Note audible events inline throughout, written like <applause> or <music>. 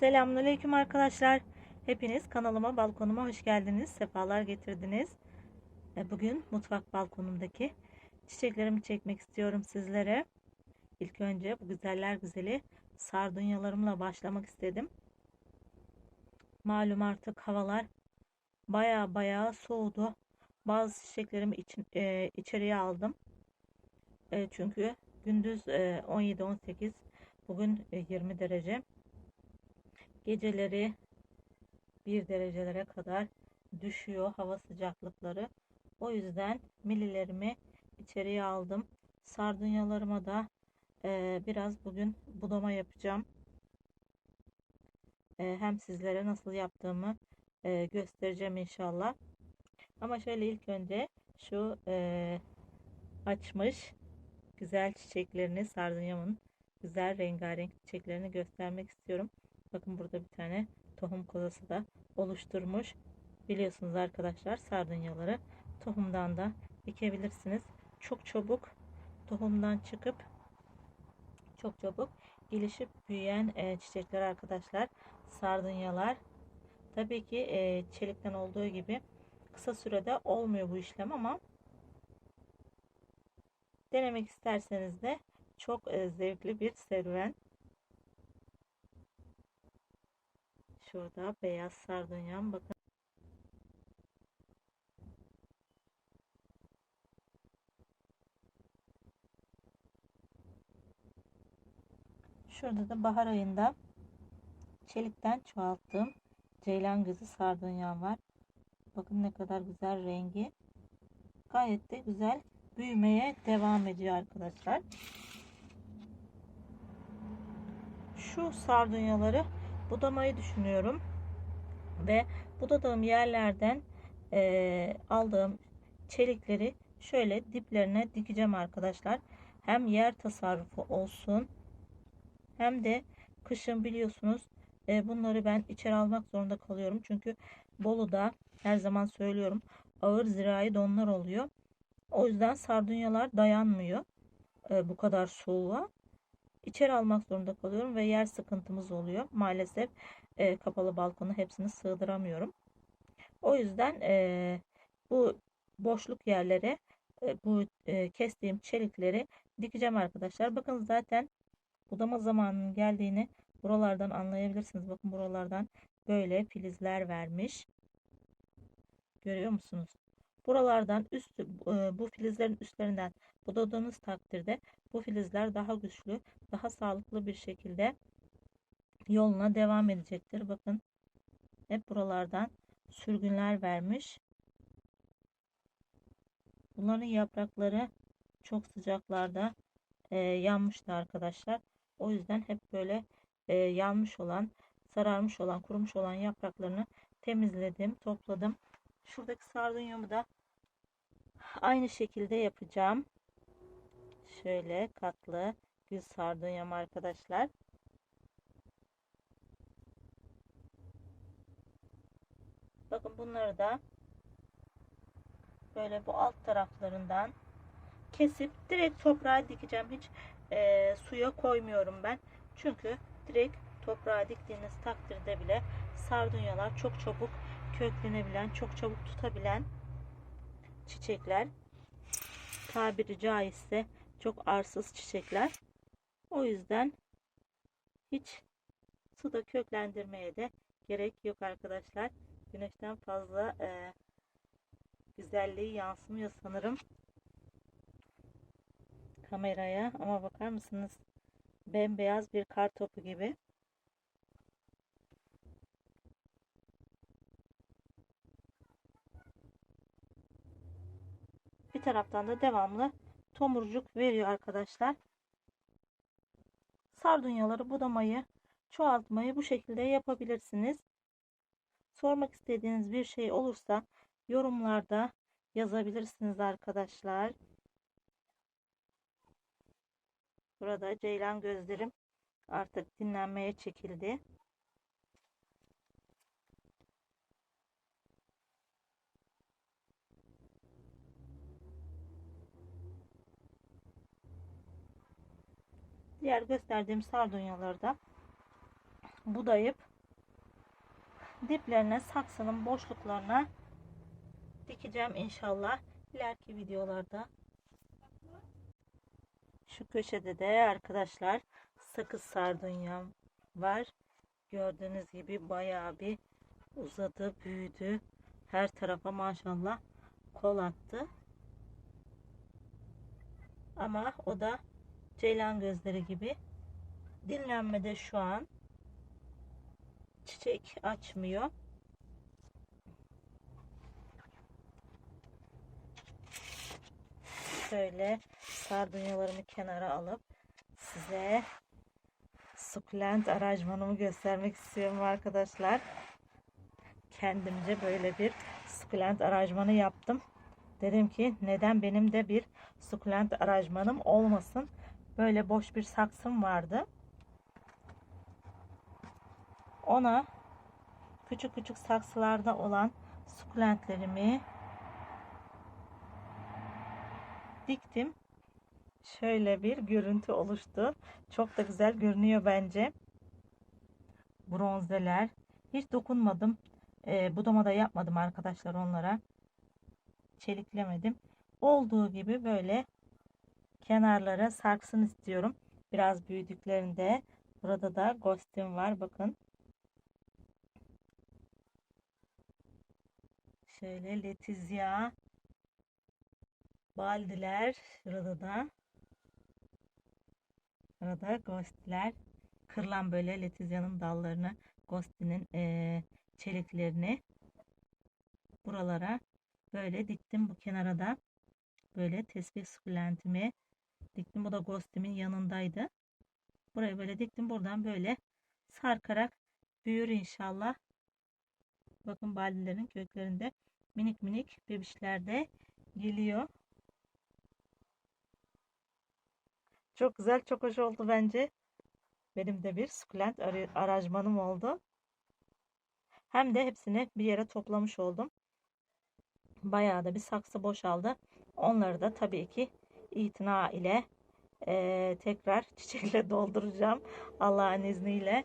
Selamünaleyküm arkadaşlar. Hepiniz kanalıma, balkonuma hoş geldiniz. Sefalar getirdiniz. E, Bugün mutfak balkonumdaki çiçeklerimi çekmek istiyorum sizlere. İlk önce bu güzeller güzeli sardunyalarımla başlamak istedim. Malum artık havalar baya baya soğudu. Bazı çiçeklerimi için, e, içeriye aldım. E, çünkü gündüz e, 17-18 bugün e, 20 derece. Geceleri 1 derecelere kadar düşüyor hava sıcaklıkları. O yüzden millilerimi içeriye aldım. Sardunyalarıma da e, biraz bugün budama yapacağım. E, hem sizlere nasıl yaptığımı e, göstereceğim inşallah. Ama şöyle ilk önce şu e, açmış güzel çiçeklerini sardunyamın güzel rengarenk çiçeklerini göstermek istiyorum. Bakın burada bir tane tohum kozası da oluşturmuş. Biliyorsunuz arkadaşlar sardunyaları tohumdan da ekebilirsiniz. Çok çabuk tohumdan çıkıp çok çabuk gelişip büyüyen e, çiçekler arkadaşlar. Sardunyalar. Tabii ki e, çelikten olduğu gibi kısa sürede olmuyor bu işlem ama denemek isterseniz de çok e, zevkli bir serüven. Şurada beyaz sardunyam bakın. Şurada da bahar ayında çelikten çoğalttığım ceylan gözü sardunyam var. Bakın ne kadar güzel rengi. Gayet de güzel büyümeye devam ediyor arkadaşlar. Şu sardunyaları budamayı düşünüyorum. Ve budadığım yerlerden e, aldığım çelikleri şöyle diplerine dikeceğim arkadaşlar. Hem yer tasarrufu olsun hem de kışın biliyorsunuz e, bunları ben içeri almak zorunda kalıyorum. Çünkü Bolu'da her zaman söylüyorum ağır zirai donlar oluyor. O yüzden sardunyalar dayanmıyor e, bu kadar soğuğa. İçeri almak zorunda kalıyorum ve yer sıkıntımız oluyor. Maalesef e, kapalı balkona hepsini sığdıramıyorum. O yüzden e, bu boşluk yerlere e, bu e, kestiğim çelikleri dikeceğim arkadaşlar. Bakın zaten budama zamanının geldiğini buralardan anlayabilirsiniz. Bakın buralardan böyle filizler vermiş. Görüyor musunuz? Buralardan üst bu filizlerin üstlerinden budadığınız takdirde bu filizler daha güçlü, daha sağlıklı bir şekilde yoluna devam edecektir. Bakın hep buralardan sürgünler vermiş. Bunların yaprakları çok sıcaklarda e, yanmıştı arkadaşlar. O yüzden hep böyle e, yanmış olan, sararmış olan, kurumuş olan yapraklarını temizledim, topladım. Şuradaki sardunyamı da aynı şekilde yapacağım. Şöyle katlı gül sardunyam arkadaşlar. Bakın bunları da böyle bu alt taraflarından kesip direkt toprağa dikeceğim. Hiç e, suya koymuyorum ben. Çünkü direkt toprağa diktiğiniz takdirde bile sardunyalar çok çabuk köklenebilen, çok çabuk tutabilen çiçekler. Tabiri caizse çok arsız çiçekler. O yüzden hiç suda köklendirmeye de gerek yok arkadaşlar. Güneşten fazla e, güzelliği yansımıyor sanırım kameraya ama bakar mısınız bembeyaz bir kar topu gibi taraftan da devamlı tomurcuk veriyor arkadaşlar. Sardunyaları budamayı çoğaltmayı bu şekilde yapabilirsiniz. Sormak istediğiniz bir şey olursa yorumlarda yazabilirsiniz arkadaşlar. Burada ceylan gözlerim artık dinlenmeye çekildi. Diğer gösterdiğim sardunyaları da budayıp diplerine saksının boşluklarına dikeceğim inşallah ileriki videolarda. Şu köşede de arkadaşlar sakız sardunyam var. Gördüğünüz gibi bayağı bir uzadı, büyüdü. Her tarafa maşallah kol attı. Ama o da ceylan gözleri gibi dinlenmede şu an. Çiçek açmıyor. Şöyle sardunyalarımı kenara alıp size sukulent aranjmanımı göstermek istiyorum arkadaşlar. Kendimce böyle bir sukulent aranjmanı yaptım. Dedim ki neden benim de bir sukulent aranjmanım olmasın. Böyle boş bir saksım vardı. Ona küçük küçük saksılarda olan sukulentlerimi diktim. Şöyle bir görüntü oluştu. Çok da güzel görünüyor bence. Bronzeler. Hiç dokunmadım. E, budama yapmadım arkadaşlar onlara. Çeliklemedim. Olduğu gibi böyle kenarlara sarksın istiyorum. Biraz büyüdüklerinde. Burada da ghostim var. Bakın. Şöyle letizya. Baldiler. Şurada da. Burada ghostler. Kırılan böyle letizyanın dallarını. Ghostinin e, çeliklerini. Buralara böyle diktim. Bu kenara da böyle tesbih sukulentimi diktim. Bu da ghostimin yanındaydı. Buraya böyle diktim. Buradan böyle sarkarak büyür inşallah. Bakın baldilerin köklerinde minik minik bebişler de geliyor. Çok güzel, çok hoş oldu bence. Benim de bir sukulent aranjmanım oldu. Hem de hepsini bir yere toplamış oldum. Bayağı da bir saksı boşaldı. Onları da tabii ki itina ile e, tekrar <laughs> çiçekle dolduracağım. Allah'ın izniyle.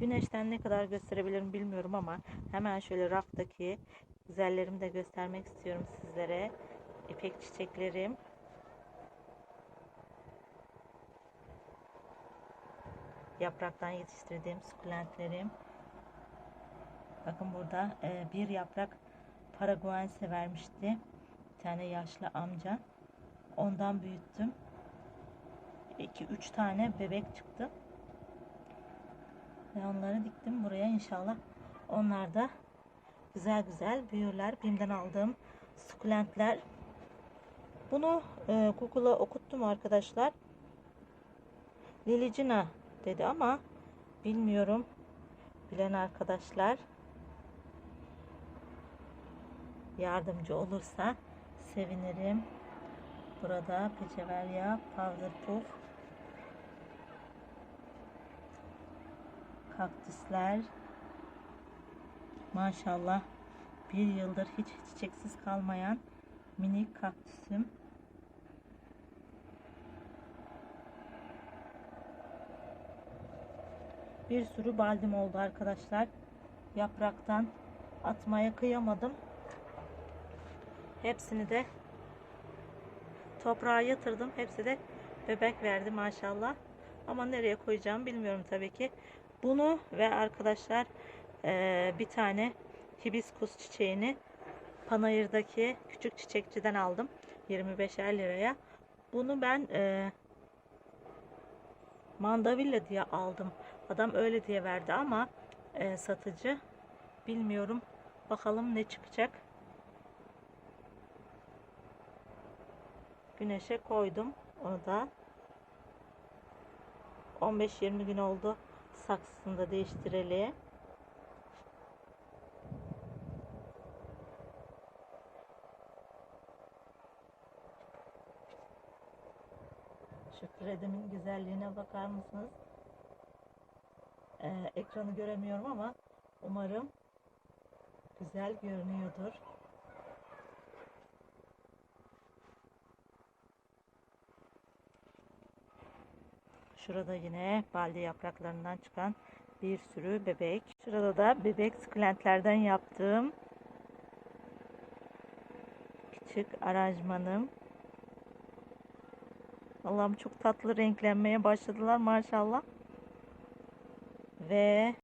Güneşten ne kadar gösterebilirim bilmiyorum ama hemen şöyle raftaki güzellerimi de göstermek istiyorum sizlere. İpek çiçeklerim. Yapraktan yetiştirdiğim sukulentlerim. Bakın burada bir yaprak paraguense vermişti. Tane yaşlı amca. Ondan büyüttüm. 2-3 tane bebek çıktı. Ve onları diktim buraya inşallah. Onlar da güzel güzel büyürler. Bim'den aldığım sukulentler. Bunu e, Google'a okuttum arkadaşlar. Lilicina dedi ama bilmiyorum. Bilen arkadaşlar yardımcı olursa sevinirim. Burada Peçeverya Powder Puff kaktüsler. Maşallah bir yıldır hiç çiçeksiz kalmayan minik kaktüsüm. Bir sürü baldim oldu arkadaşlar. Yapraktan atmaya kıyamadım hepsini de toprağa yatırdım hepsi de bebek verdi maşallah ama nereye koyacağım bilmiyorum tabii ki bunu ve arkadaşlar e, bir tane hibiskus çiçeğini Panayır'daki küçük çiçekçiden aldım. 25'er liraya. Bunu ben e, mandavilla diye aldım. Adam öyle diye verdi ama e, satıcı bilmiyorum. Bakalım ne çıkacak. Güneşe koydum onu da. 15-20 gün oldu saksısını da değiştirelim. Şu kredimin güzelliğine bakar mısınız? Ee, ekranı göremiyorum ama umarım güzel görünüyordur. Şurada yine balde yapraklarından çıkan bir sürü bebek. Şurada da bebek sukulentlerden yaptığım küçük aranjmanım. Allah'ım çok tatlı renklenmeye başladılar maşallah. Ve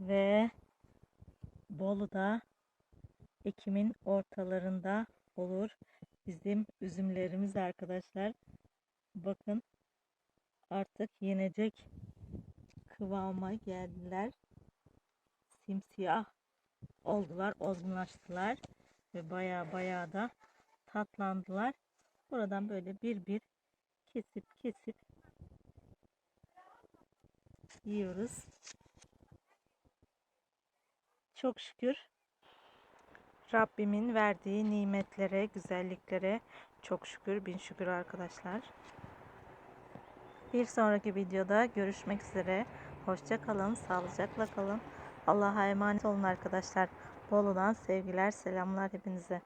ve Bolu'da Ekim'in ortalarında olur bizim üzümlerimiz arkadaşlar. Bakın artık yenecek kıvama geldiler. Simsiyah oldular, olgunlaştılar ve baya baya da tatlandılar. Buradan böyle bir bir kesip kesip yiyoruz. Çok şükür Rabbimin verdiği nimetlere, güzelliklere çok şükür, bin şükür arkadaşlar. Bir sonraki videoda görüşmek üzere. Hoşça kalın, sağlıcakla kalın. Allah'a emanet olun arkadaşlar. Bolu'dan sevgiler, selamlar hepinize.